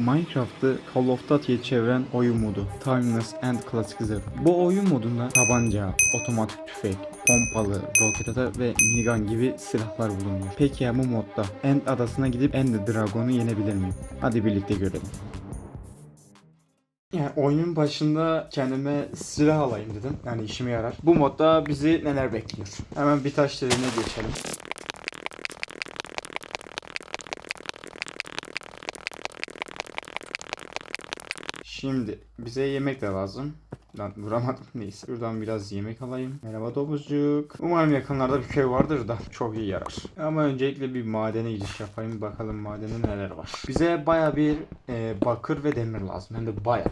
Minecraft'ı Call of Duty'ye çeviren oyun modu Timeless and Classic Zero. Bu oyun modunda tabanca, otomatik tüfek, pompalı, roket atar ve minigun gibi silahlar bulunuyor. Peki ya bu modda End adasına gidip End Dragon'u yenebilir miyim? Hadi birlikte görelim. Yani oyunun başında kendime silah alayım dedim. Yani işime yarar. Bu modda bizi neler bekliyor? Hemen bir taş devine geçelim. Şimdi bize yemek de lazım. Lan vuramadım neyse. Şuradan biraz yemek alayım. Merhaba domuzcuk. Umarım yakınlarda bir köy vardır da çok iyi yarar. Ama öncelikle bir madene giriş yapayım. Bakalım madende neler var. Bize baya bir e, bakır ve demir lazım. Hem de baya.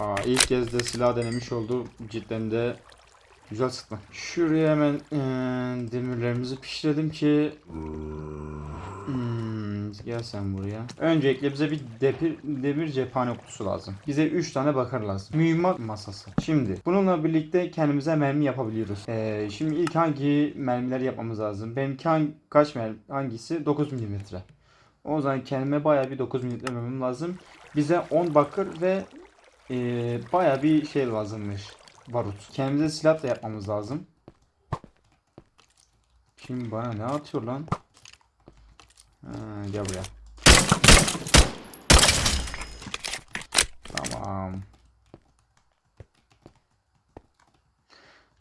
Aa, ilk kez de silah denemiş oldu. Cidden de güzel sıktı. Şuraya hemen e, demirlerimizi pişirelim ki gel sen buraya. Öncelikle bize bir depir, demir cephane kutusu lazım. Bize 3 tane bakır lazım. Mühimmat masası. Şimdi bununla birlikte kendimize mermi yapabiliyoruz. Ee, şimdi ilk hangi mermiler yapmamız lazım? Benimki hangi, kaç mermi? Hangisi? 9 mm. O zaman kendime bayağı bir 9 mm mermim lazım. Bize 10 bakır ve e, bayağı bir şey lazımmış. Barut. Kendimize silah da yapmamız lazım. Şimdi bana ne atıyor lan? Ha, gel buraya. Tamam.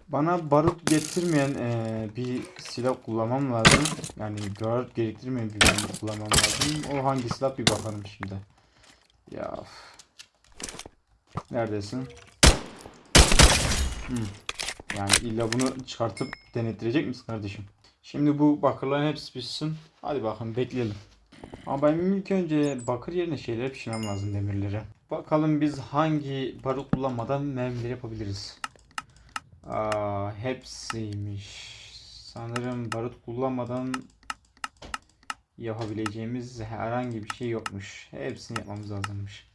Bana barut getirmeyen eee, bir silah kullanmam lazım. Yani barut gerektirmeyen bir mermi kullanmam lazım. O hangi silah bir bakalım şimdi. Ya. Neredesin? Hmm. Yani illa bunu çıkartıp denettirecek misin kardeşim? Şimdi bu bakırların hepsi pişsin. Hadi bakalım bekleyelim. Ama ben ilk önce bakır yerine şeyleri pişirmem lazım demirleri. Bakalım biz hangi barut kullanmadan mermileri yapabiliriz. Aa, hepsiymiş. Sanırım barut kullanmadan yapabileceğimiz herhangi bir şey yokmuş. Hepsini yapmamız lazımmış.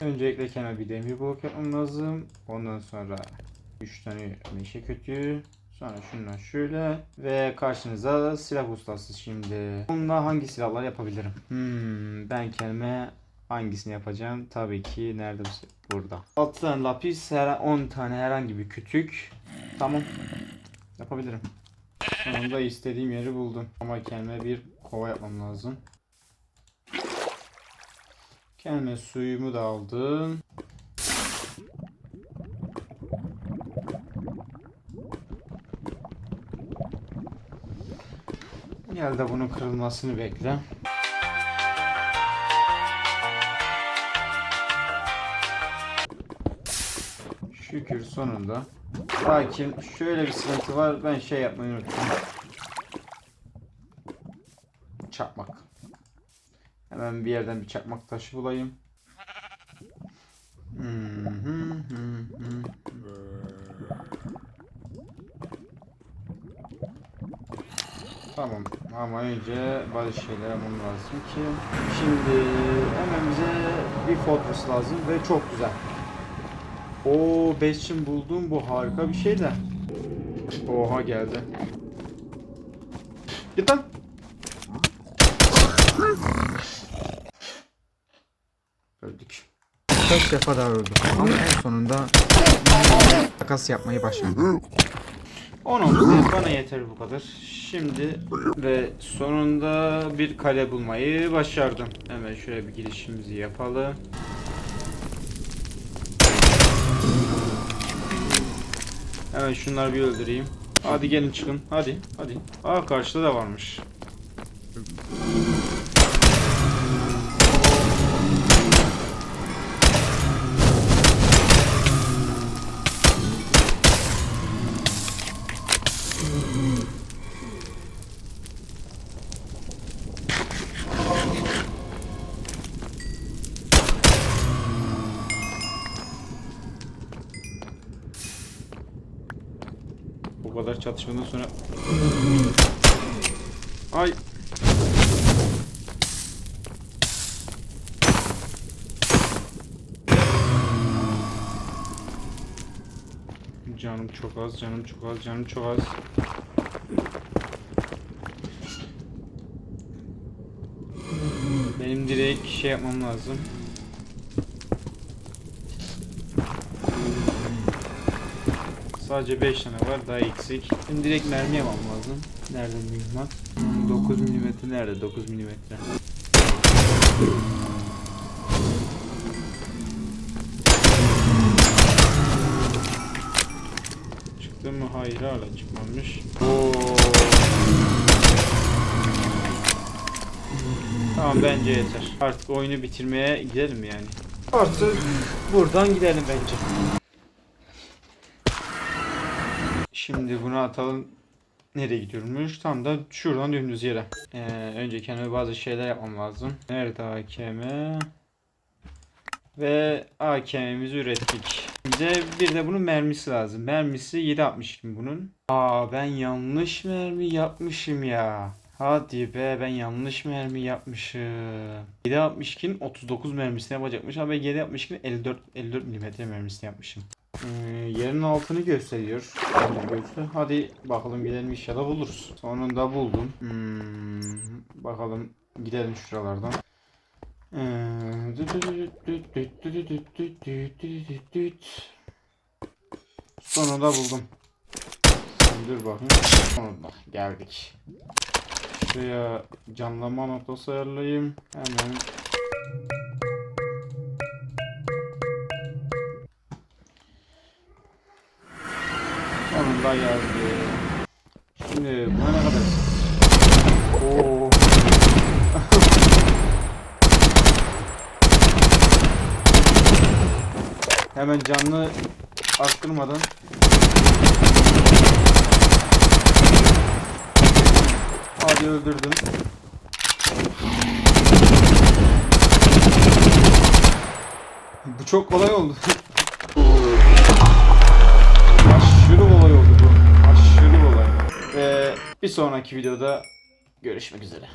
Öncelikle kendime bir demir blok yapmam lazım. Ondan sonra 3 tane meşe kötü. Sonra şundan şöyle ve karşınıza silah ustası şimdi. Bununla hangi silahlar yapabilirim? Hmm, ben kendime hangisini yapacağım? Tabii ki nerede bu? Burada. 6 tane lapis, her 10 tane herhangi bir kütük. Tamam. Yapabilirim. Sonunda istediğim yeri buldum. Ama kendime bir kova yapmam lazım. Kendime suyumu da aldım. Gel de bunun kırılmasını bekle. Şükür sonunda. Lakin şöyle bir sıkıntı var. Ben şey yapmayı unuttum. Çakmak. Hemen bir yerden bir çakmak taşı bulayım. Tamam ama önce bazı şeyler yapmam lazım ki şimdi hemen bize bir fortress lazım ve çok güzel. O Bastion buldum bu harika bir şey de. Oha geldi. Git lan. Öldük. Kaç defa daha öldük ama en sonunda takas yapmayı başardım. 10 bana yeter bu kadar. Şimdi ve sonunda bir kale bulmayı başardım. Hemen şöyle bir girişimizi yapalım. Hemen şunları bir öldüreyim. Hadi gelin çıkın. Hadi. Hadi. Aa karşıda da varmış. Bu kadar çatışmadan sonra... Ay! Canım çok az, canım çok az, canım çok az. direkt şey yapmam lazım. Sadece 5 tane var daha eksik. Şimdi direkt mermi yapmam lazım. Nerede mühimmat? Hmm, 9 mm nerede? 9 mm. Çıktı mı? Hayır hala çıkmamış. Tamam bence yeter. Artık oyunu bitirmeye gidelim yani. Artık buradan gidelim bence. Şimdi bunu atalım. Nereye gidiyormuş? Tam da şuradan dümdüz yere. Ee, önce kendime bazı şeyler yapmam lazım. Nerede AKM? Ve AKM'mizi ürettik. Bize bir de bunun mermisi lazım. Mermisi 7.62 bunun. Aa ben yanlış mermi yapmışım ya. Hadi be ben yanlış mermi yapmışım. 7.62'nin 39 mermisini yapacakmış ama ben 7.62'nin 54 54 mm mermisini yapmışım. Ee, yerin altını gösteriyor. Gözü. Hadi bakalım gidelim inşallah buluruz. Sonunda buldum. Hmm, bakalım gidelim şuralardan. Ee, Sonunda buldum. Dur bakayım. Sonunda geldik. Şuraya canlama noktası ayarlayayım. Hemen Hemen canlı arttırmadan Hadi öldürdüm. Bu çok kolay oldu. Aşırı kolay oldu bu. Aşırı kolay. Ve bir sonraki videoda görüşmek üzere.